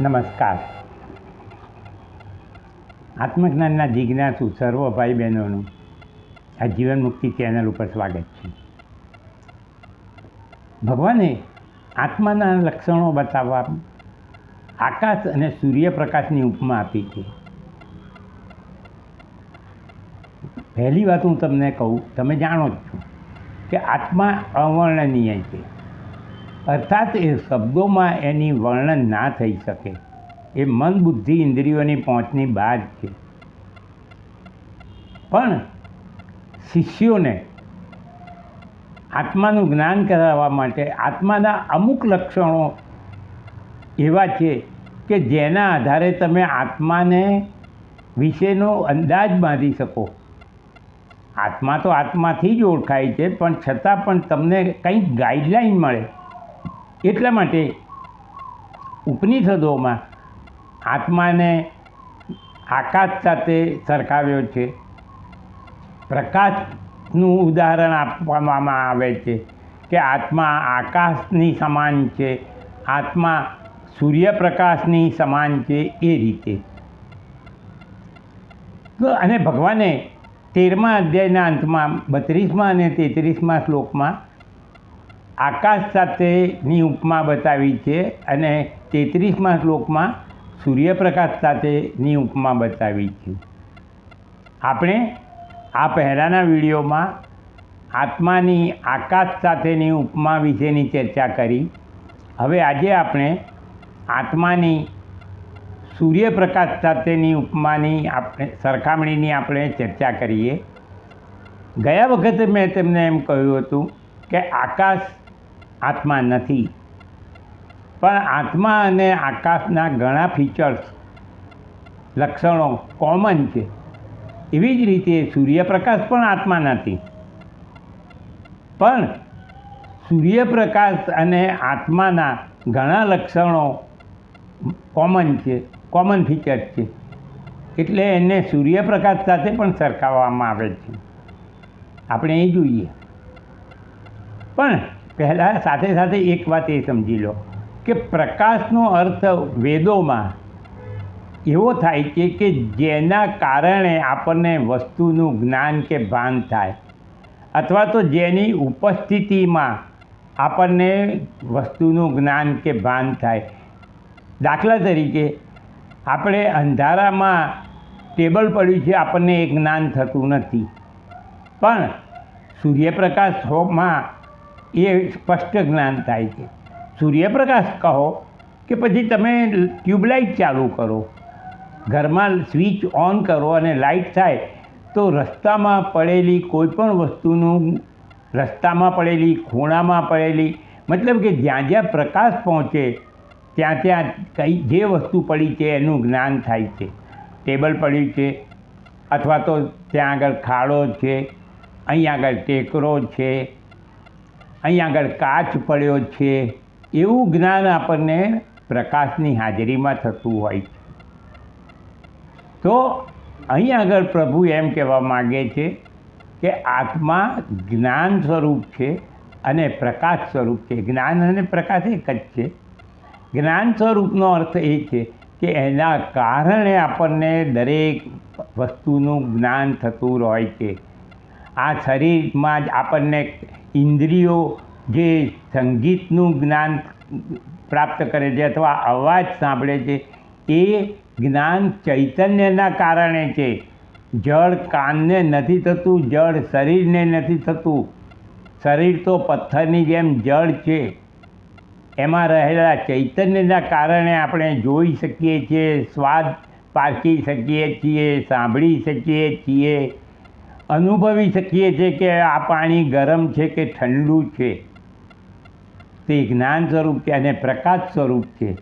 નમસ્કાર. આત્મજ્ઞાનના જિજ્ઞાસુ સર્વ ભાઈ બહેનોનું. આ જીવન મુક્તિ ચેનલ ઉપર સ્વાગત છે. ભગવાને આત્માના લક્ષણો બતાવવા આકાશ અને સૂર્યપ્રકાશની ઉપમા આપી છે. પહેલી વાત હું તમને કહું, તમે જાણો જ છો કે આત્મા અવર્ણનીય છે. અર્થાત એ શબ્દોમાં એની વર્ણન ના થઈ શકે. એ મન બુદ્ધિ ઇન્દ્રિયોની પહોંચની બહાર છે. પણ શિષ્યોને આત્માનું જ્ઞાન કરાવવા માટે આત્માના અમુક લક્ષણો એવા છે કે જેના આધારે તમે આત્માને વિશેનો અંદાજ બાંધી શકો. આત્મા તો આત્માથી જ ઓળખાય છે, પણ છતાં પણ તમને કંઈક ગાઈડલાઈન મળે. એટલા માટે ઉપનિષદોમાં આત્માને આકાશ સાથે સરખાવ્યો છે. પ્રકાશનું ઉદાહરણ આપવામાં આવે છે કે આત્મા આકાશની સમાન છે, આત્મા સૂર્યપ્રકાશની સમાન છે એ રીતે. અને ભગવાને તેરમા અધ્યાયના અંતમાં, બત્રીસમાં અને તેત્રીસમાં શ્લોકમાં આકાશ સાથેની ઉપમા બતાવી છે અને તેત્રીસમાં શ્લોકમાં સૂર્યપ્રકાશ સાથેની ઉપમા બતાવી છે. આપણે આ પહેલાંના વિડીયોમાં આત્માની આકાશ સાથેની ઉપમા વિશેની ચર્ચા કરી. હવે આજે આપણે આત્માની સૂર્યપ્રકાશ સાથેની ઉપમાની આપણે સરખામણીની આપણે ચર્ચા કરીએ. ગયા વખતે મેં તેમને એમ કહ્યું હતું કે આકાશ આત્મા નથી. પણ આત્મા અને આકાશના ઘણા ફીચર્સ લક્ષણો કોમન છે. એવી જ રીતે સૂર્યપ્રકાશ પણ આત્મા નથી. પણ સૂર્યપ્રકાશ અને આત્માના ઘણા લક્ષણો કોમન છે કોમન ફીચર છે. એટલે એને સૂર્યપ્રકાશ સાથે પણ સરખાવવામાં આવે છે. આપણે એ જોઈએ. પણ પહેલાં સાથે સાથે એક વાત એ સમજી લો કે પ્રકાશનો અર્થ વેદોમાં એવો થાય છે કે જેના કારણે આપણને વસ્તુનું જ્ઞાન કે ભાન થાય. અથવા તો જેની ઉપસ્થિતિમાં આપણને વસ્તુનું જ્ઞાન કે ભાન થાય. દાખલા તરીકે આપણે અંધારામાં ટેબલ પડ્યું છે, આપણને એ જ્ઞાન થતું નથી. પણ સૂર્યપ્રકાશમાં એ સ્પષ્ટ જ્ઞાન થાય છે. સૂર્યપ્રકાશ કહો કે પછી તમે ટ્યુબલાઇટ ચાલુ કરો. ઘરમાં સ્વિચ ઓન કરો અને લાઇટ થાય તો રસ્તામાં પડેલી કોઈ પણ વસ્તુનું રસ્તામાં પડેલી, ખૂણામાં પડેલી, મતલબ કે જ્યાં જ્યાં પ્રકાશ પહોંચે, ત્યાં ત્યાં કઈ જે વસ્તુ પડી છે એનું જ્ઞાન થાય છે. ટેબલ પડ્યું છે અથવા તો ત્યાં આગળ ખાડો છે, અહીં આગળ ટેકરો છે અહીં આગળ કાચ પડ્યો છે. એવું જ્ઞાન આપણને પ્રકાશની હાજરીમાં થતું હોય છે. તો અહીં આગળ પ્રભુ એમ કહેવા માગે છે કે આત્મા જ્ઞાન સ્વરૂપ છે અને પ્રકાશ સ્વરૂપ છે. જ્ઞાન અને પ્રકાશ એક જ છે. જ્ઞાન સ્વરૂપનો અર્થ એ છે કે એના કારણે આપણને દરેક વસ્તુનું જ્ઞાન થતું હોય છે. આ શરીરમાં જ આપણને ઇન્દ્રિયો જે સંગીતનું જ્ઞાન પ્રાપ્ત કરે છે અથવા અવાજ સાંભળે છે, એ જ્ઞાન ચૈતન્યના કારણે છે. જળ કાનને નથી થતું, જળ શરીરને નથી થતું. શરીર તો પથ્થરની જેમ જળ છે. એમાં રહેલા ચૈતન્યના કારણે આપણે જોઈ શકીએ છીએ, સ્વાદ પારખી શકીએ છીએ, સાંભળી શકીએ છીએ. અનુભવી શકીએ છીએ કે આ પાણી ગરમ છે કે ઠંડુ છે? તે જ્ઞાન સ્વરૂપ છે અને પ્રકાશ સ્વરૂપ છે.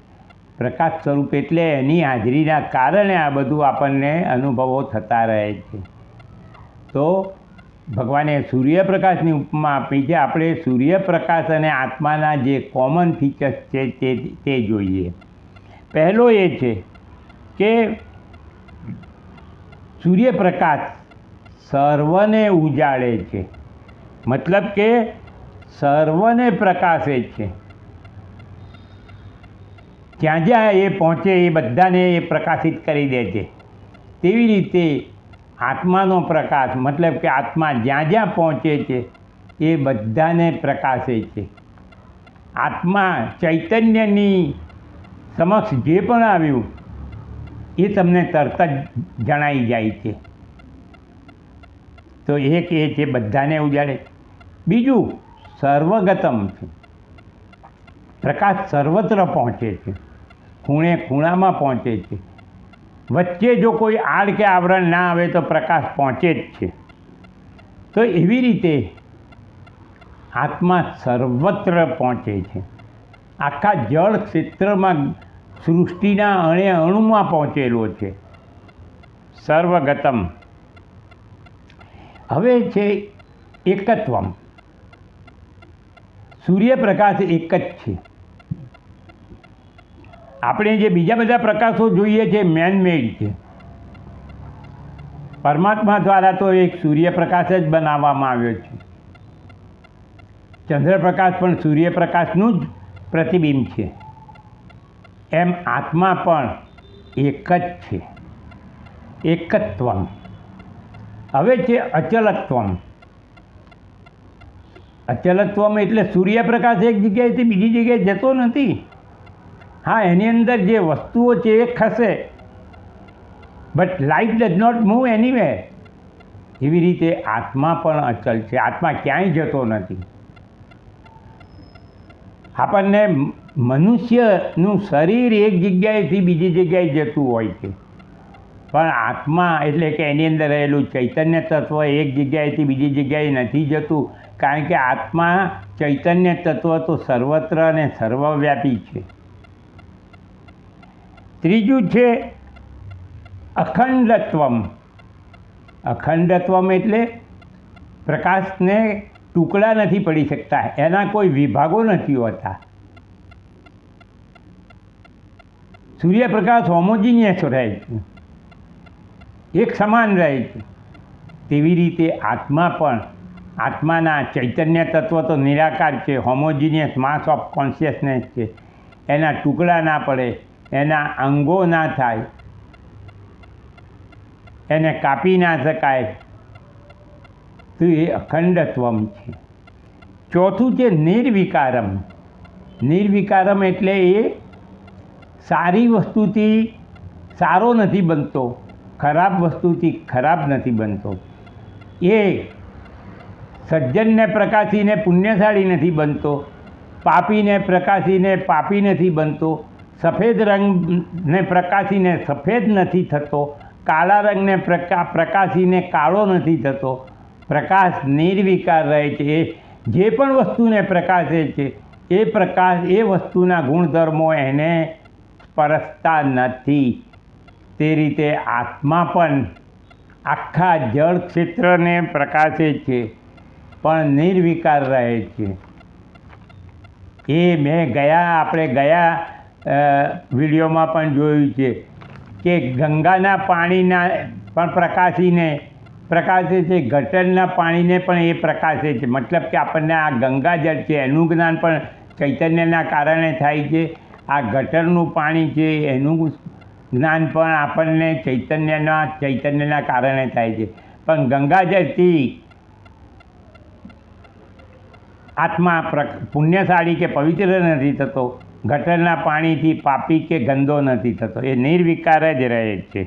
પ્રકાશ સ્વરૂપ એટલે એની હાજરીના કારણે આ બધું આપણને અનુભવો થતા રહે છે. તો ભગવાને સૂર્યપ્રકાશની ઉપમા આપી છે. આપણે સૂર્યપ્રકાશ અને આત્માના જે કોમન ફીચર્સ છે તે તે જોઈએ. પહેલો એ છે કે સૂર્યપ્રકાશ સર્વને ઉજાડે છે. મતલબ કે સર્વને પ્રકાશે છે. જ્યાં જ્યાં એ પહોંચે એ બધાને એ પ્રકાશિત કરી દે છે. તેવી રીતે આત્માનો પ્રકાશ, મતલબ કે આત્મા જ્યાં જ્યાં પહોંચે છે, એ બધાને પ્રકાશે છે. આત્મા ચૈતન્યની સમક્ષ જે પણ આવ્યું, એ તમને તરત જ જણાઈ જાય છે. તો એક એ છે બધાને ઉજાડે. બીજું, સર્વગતમ છે. પ્રકાશ સર્વત્ર પહોંચે છે. ખૂણે ખૂણામાં પહોંચે છે. વચ્ચે જો કોઈ આડ કે આવરણ ના આવે તો પ્રકાશ પહોંચે જ છે. તો એવી રીતે આત્મા સર્વત્ર પહોંચે છે. આખા જળ ક્ષેત્રમાં સૃષ્ટિના અણે અણુમાં પહોંચેલો છે. સર્વગતમ. હવે છે એકત્વમ. સૂર્યપ્રકાશ એક જ છે. આપણે જે બીજા બધા પ્રકાશો જોઈએ છે મેનમેડ છે. પરમાત્મા દ્વારા તો એક સૂર્યપ્રકાશ જ બનાવવામાં આવ્યો છે. ચંદ્રપ્રકાશ પણ સૂર્યપ્રકાશનું જ પ્રતિબિંબ છે. એમ આત્મા પણ એક જ છે. એકત્વમ. હવે છે અચલત્વમ. અચલત્વમ એટલે સૂર્યપ્રકાશ એક જગ્યાએથી બીજી જગ્યાએ જતો નથી. હા, એની અંદર જે વસ્તુઓ છે એ ખસે. But light does not move anyway એવી રીતે આત્મા પણ અચલ છે. આત્મા ક્યાંય જતો નથી. આપણને મનુષ્યનું શરીર એક જગ્યાએથી બીજી જગ્યાએ જતું હોય છે. પણ આત્મા એટલે કે એની અંદર રહેલું ચૈતન્ય તત્વ એક જગ્યાએથી બીજી જગ્યાએ નથી જતું. કારણ કે આત્મા, ચૈતન્ય તત્વ તો સર્વત્ર અને સર્વવ્યાપી છે. ત્રીજું છે અખંડત્વમ. અખંડત્વમ એટલે પ્રકાશને ટુકડા નથી પડી શકતા. એના કોઈ વિભાગો નથી હોતા. સૂર્યપ્રકાશ હોમોજીનિયસ રહે છે. એક સમાન રહે છે. તેવી રીતે આત્મા પણ, આત્માના ચૈતન્ય તત્વ તો નિરાકાર છે હોમોજીનિયસ માસ ઓફ કોન્શિયસનેસ છે. એના ટુકડા ના પડે, એના અંગો ના થાય, એને કાપી ના શકાય. તો એ અખંડત્વમ છે. ચોથું છે નિર્વિકારમ. નિર્વિકારમ એટલે એ સારી વસ્તુથી સારો નથી બનતો. ખરાબ વસ્તુથી ખરાબ નથી બનતો. એ સજ્જનને પ્રકાશીને પુણ્યશાળી નથી બનતો. પાપીને પ્રકાશીને પાપી નથી બનતો. સફેદ રંગને પ્રકાશીને સફેદ નથી થતો. કાળા રંગને પ્રકા, પ્રકાશીને કાળો નથી થતો. પ્રકાશ નિર્વિકાર રહે છે. એ જે પણ વસ્તુને પ્રકાશે છે, એ પ્રકાશ, એ વસ્તુના ગુણધર્મો એને સ્પર્શતા નથી. તે રીતે આત્મા પણ આખા જળ ક્ષેત્રને પ્રકાશે છે, પણ નિર્વિકાર રહે છે. એ મેં ગયા, આપણે ગયા વિડીયોમાં પણ જોયું છે કે ગંગાના પાણીના પણ પ્રકાશીને, પ્રકાશે છે, ગટરના પાણીને પણ એ પ્રકાશે છે. મતલબ કે આપણને આ ગંગાજળ છે, એનું જ્ઞાન પણ ચૈતન્યના કારણે થાય છે. આ ગટરનું પાણી છે, એનું જ્ઞાન પણ આપણને ચૈતન્યના ચૈતન્યના કારણે થાય છે. પણ ગંગાજળથી આત્મા પુણ્યશાળી કે પવિત્ર નથી થતો, ગટરના પાણીથી પાપી કે ગંદો નથી થતો, એ નિર્વિકાર જ રહે છે.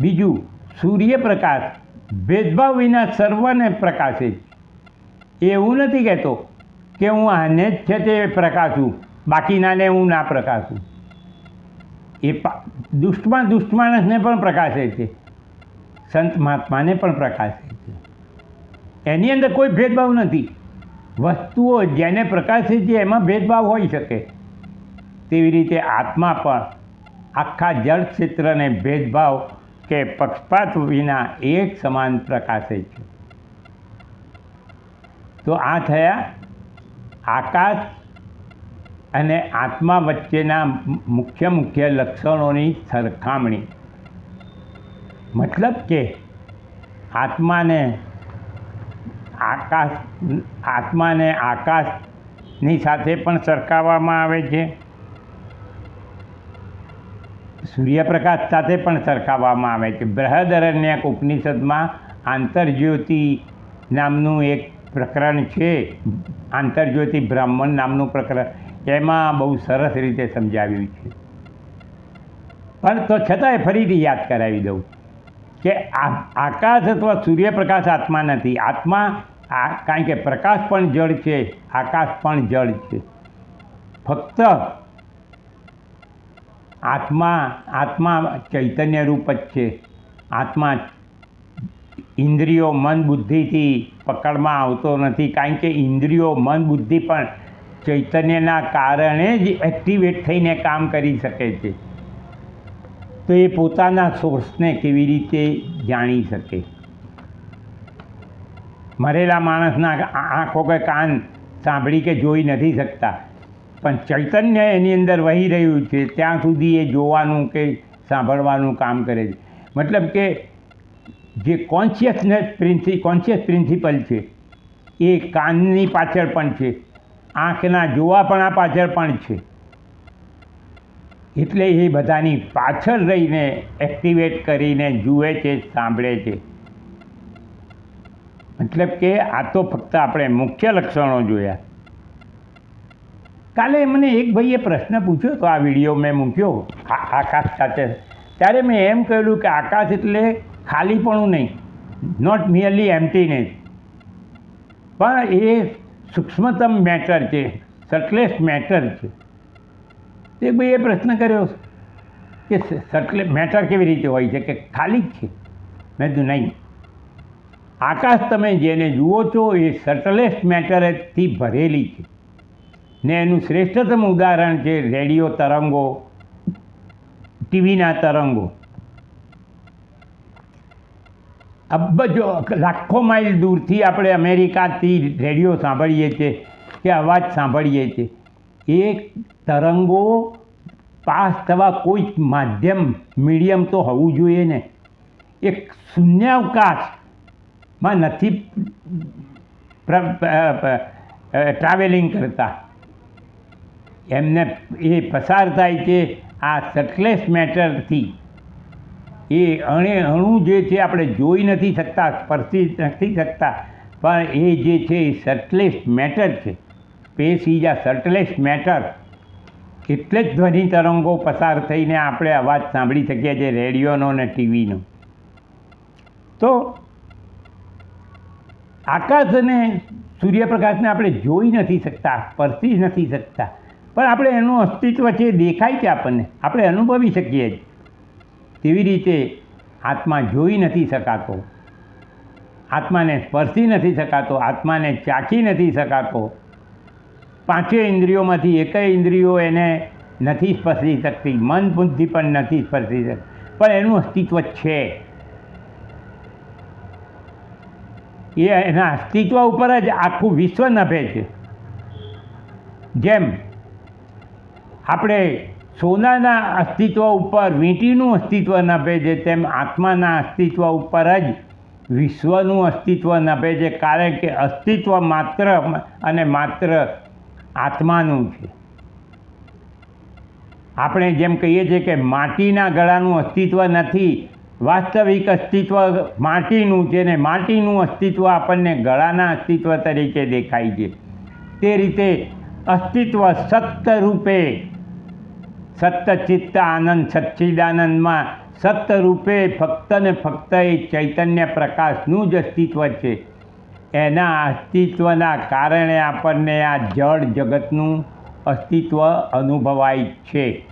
બીજું, સૂર્યપ્રકાશ ભેદભાવ વિના સર્વને પ્રકાશે એવું નથી કહેતો કે હું આને જ છે તે પ્રકાશું, બાકીનાને હું ના પ્રકાશું. એ દુષ્ટમાં દુષ્ટ માણસને પણ પ્રકાશે છે. સંત મહાત્માને પણ પ્રકાશે છે. એની અંદર કોઈ ભેદભાવ નથી. વસ્તુઓ જેને પ્રકાશે છે એમાં ભેદભાવ હોઈ શકે. તેવી રીતે આત્મા પણ આખા જળ ક્ષેત્રને ભેદભાવ કે પક્ષપાત વિના એક સમાન પ્રકાશે છે. તો આ થયા આકાશ અને આત્મા વચ્ચેના મુખ્ય મુખ્ય લક્ષણોની સરખામણી. મતલબ કે આત્માને આકાશ, આત્માને આકાશની સાથે પણ સરખાવવામાં આવે છે. સૂર્યપ્રકાશ સાથે પણ સરખાવવામાં આવે છે. બૃહદરણ્યક ઉપનિષદમાં આંતરજ્યોતિ નામનું એક પ્રકરણ છે. આંતરજ્યોતિ બ્રાહ્મણ નામનું પ્રકરણ. એમાં બહુ સરસ રીતે સમજાવ્યું છે. પણ તો છતાંય ફરીથી યાદ કરાવી દઉં કે આકાશ અથવા સૂર્યપ્રકાશ આત્મા નથી. આત્મા આ કારણ કે પ્રકાશ પણ જળ છે, આકાશ પણ જળ છે. ફક્ત આત્મા આત્મા ચૈતન્ય રૂપ જ છે. આત્મા ઇન્દ્રિયો મન બુદ્ધિથી પકડમાં આવતો નથી. કારણ કે ઇન્દ્રિયો મન બુદ્ધિ પણ ચૈતન્યના કારણે જ એક્ટિવેટ થઈને કામ કરી શકે છે. તો એ પોતાના સોર્સને કેવી રીતે જાણી શકે? મરેલા માણસના આંખો કે કાન સાંભળી કે જોઈ નથી શકતા. પણ ચૈતન્ય એની અંદર વહી રહ્યું છે, ત્યાં સુધી એ જોવાનું કે સાંભળવાનું કામ કરે છે. મતલબ કે જે કોન્શિયસનેસ પ્રિન્સિ કોન્શિયસ પ્રિન્સિપલ છે, એ કાનની પાછળ પણ છે. આંખના જોવાપણા પાછળ પણ છે. એટલે એ બધાની પાછળ રહીને એક્ટિવેટ કરીને જુએ છે, સાંભળે છે. મતલબ કે આ તો ફક્ત આપણે મુખ્ય લક્ષણો જોયા. કાલે મને એક ભાઈએ પ્રશ્ન પૂછ્યો તો આ વીડિયો મેં મૂક્યો આ- આકાશ સાથે. ત્યારે મેં એમ કહેલું કે આકાશ એટલે ખાલીપણું નહીં નોટ મિયરલી એમ્ટીનેસ પણ એ સૂક્ષ્મતમ મેટર છે સટલેસ્ટ મેટર છે. તે ભાઈએ પ્રશ્ન કર્યો કે સટલે મેટર કેવી રીતે હોય છે? કે ખાલી જ છે? મેં કીધું, નહીં. આકાશ તમે જેને જુઓ છો, એ સટલેસ્ટ મેટરથી ભરેલી છે. ને એનું શ્રેષ્ઠતમ ઉદાહરણ છે, રેડિયો તરંગો, ટીવીના તરંગો. અબજો લાખો માઇલ દૂરથી આપણે અમેરિકાથી રેડિયો સાંભળીએ છીએ કે અવાજ સાંભળીએ છીએ. એ તરંગો પાસ થવા કોઈ માધ્યમ, મીડિયમ તો હોવું જોઈએ ને. એક શૂન્યાવકાશમાં નથી ટ્રાવેલિંગ કરતા. એમને એ પસાર થાય છે આ સટલેસ મેટરથી એ અણે અણુ જે છે આપણે જોઈ નથી શકતા, સ્પર્શી નથી શકતા, પણ એ જે છે એ સટલેસ મેટર છે. સ્પેસ ઇઝ આ સટલેસ મેટર એટલે જ ધ્વનિ તરંગો પસાર થઈને આપણે અવાજ સાંભળી શકીએ છીએ રેડિયોનો ને ટીવીનો. તો આકાશ અને સૂર્યપ્રકાશને આપણે જોઈ નથી શકતા, સ્પર્શી નથી શકતા. પણ આપણે એનું અસ્તિત્વ છે, દેખાય છે આપણને. આપણે અનુભવી શકીએ છીએ. તેવી રીતે આત્મા જોઈ નથી શકાતો. આત્માને સ્પર્શી નથી શકાતો, આત્માને ચાખી નથી શકાતો. પાંચે ઇન્દ્રિયોમાંથી એકેય ઇન્દ્રિયો એને નથી સ્પર્શી શકતી, મન બુદ્ધિ પણ નથી સ્પર્શી શકતી પણ એનું અસ્તિત્વ છે. એ એના અસ્તિત્વ ઉપર જ આખું વિશ્વ નભે છે. જેમ આપણે સોનાના અસ્તિત્વ ઉપર, વીંટીનું અસ્તિત્વ નભે છે તેમ આત્માના અસ્તિત્વ ઉપર જ વિશ્વનું અસ્તિત્વ નભે છે કારણ કે અસ્તિત્વ માત્ર અને માત્ર આત્માનું છે. આપણે જેમ કહીએ છીએ કે માટીના ગળાનું અસ્તિત્વ નથી, વાસ્તવિક અસ્તિત્વ માટીનું છે ને માટીનું અસ્તિત્વ આપણને ગળાના અસ્તિત્વ તરીકે દેખાય છે. તે રીતે અસ્તિત્વ સત્ય રૂપે સત્ય ચિત્ત આનંદ સચ્ચિદાનંદમાં સત્તરૂપે ફક્ત ને ફક્ત એ ચૈતન્ય પ્રકાશનું જ અસ્તિત્વ છે. એના અસ્તિત્વના કારણે આપણને આ જળ જગતનું અસ્તિત્વ અનુભવાય છે.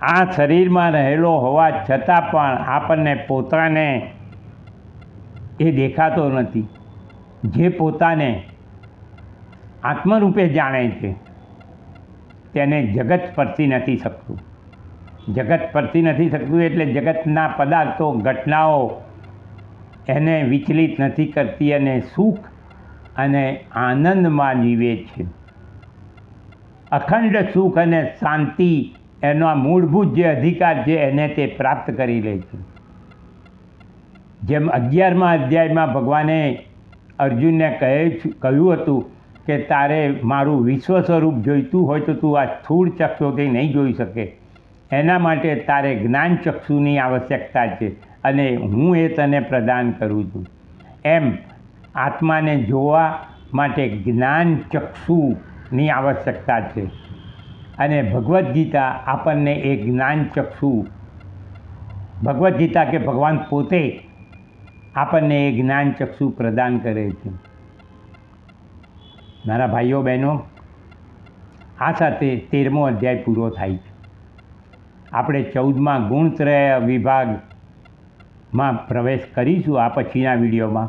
આ શરીરમાં રહેલો હોવા છતાં પણ આપણને પોતાને એ દેખાતો નથી. જે પોતાને આત્મરૂપે જાણે છે. તેને જગત સ્પર્શી નથી શકતું જગત સ્પર્શી નથી શકતું એટલે જગતના પદાર્થો, ઘટનાઓ એને વિચલિત નથી કરતી અને સુખ અને આનંદમાં જીવે છે. અખંડ સુખ અને શાંતિ એનો મૂળભૂત જે અધિકાર છે એને તે પ્રાપ્ત કરી લે છે. જેમ અગિયારમા અધ્યાયમાં ભગવાને અર્જુનને કહે કહ્યું હતું કે તારે મારું વિશ્વ સ્વરૂપ જોઈતું હોય તો તું આ સ્થૂળ ચક્ષુથી નહીં જોઈ શકે. એના માટે તારે જ્ઞાન ચક્ષુની આવશ્યકતા છે અને હું એ તને પ્રદાન કરું છું. એમ આત્માને જોવા માટે જ્ઞાન ચક્ષુની આવશ્યકતા છે. અને ભગવદ્ ગીતા આપણને એ જ્ઞાન ચક્ષુ, ભગવદ્ ગીતા કે ભગવાન પોતે આપણને એ જ્ઞાન ચક્ષુ પ્રદાન કરે છે. મારા ભાઈઓ બહેનો, આ સાથે તેરમો અધ્યાય પૂરો થાય છે. આપણે ચૌદમાં ગુણત્રય વિભાગમાં પ્રવેશ કરીશું આ પછીના વિડીયોમાં.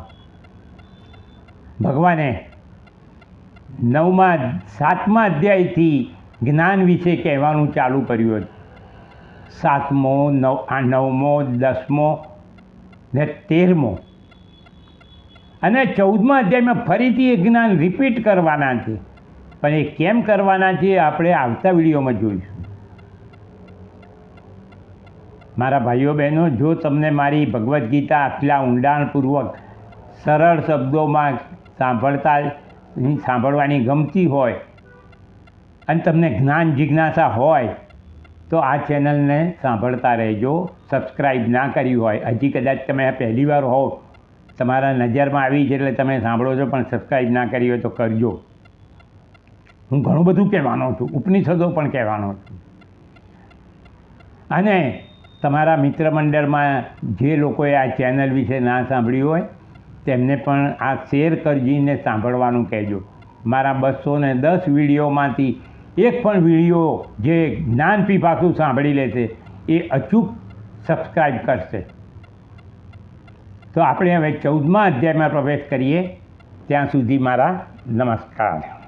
ભગવાને નવમા, સાતમા અધ્યાયથી જ્ઞાન વિશે કહેવાનું ચાલુ કર્યું હતું. સાતમો, નવ, આ નવમો, દસમો ને તેરમો અને ચૌદમા અધ્યાયમાં ફરીથી એ જ્ઞાન રિપીટ કરવાના છે. પણ એ કેમ કરવાના છે આપણે આવતા વિડીયોમાં જોઈશું. મારા ભાઈઓ બહેનો, જો તમને મારી ભગવદ્ ગીતા આટલા ઊંડાણપૂર્વક સરળ શબ્દોમાં સાંભળતા સાંભળવાની ગમતી હોય અને તમને જ્ઞાન જિજ્ઞાસા હોય, તો આ ચેનલને સાંભળતા રહેજો. સબસ્ક્રાઈબ ના કરી હોય. હજી કદાચ તમે આ પહેલી હોવ તમારા નજરમાં આવી છે એટલે તમે સાંભળો છો, પણ સબસ્ક્રાઈબ ના કરી હોય તો કરજો. હું ઘણું બધું કહેવાનો છું, ઉપનિષદો પણ કહેવાનો છું. અને તમારા મિત્ર મંડળમાં જે લોકોએ આ ચેનલ વિશે ના સાંભળ્યું હોય, તેમને પણ આ શેર કરજીને સાંભળવાનું કહેજો. મારા બસો ને દસ વિડીયોમાંથી એક પણ વીડિયો જે જ્ઞાન પીપાસું સાંભળી લેશે, એ અચૂક સબસ્ક્રાઈબ કરશે. તો આપણે હવે ચૌદમા અધ્યાયમાં પ્રવેશ કરીએ. ત્યાં સુધી મારા નમસ્કાર.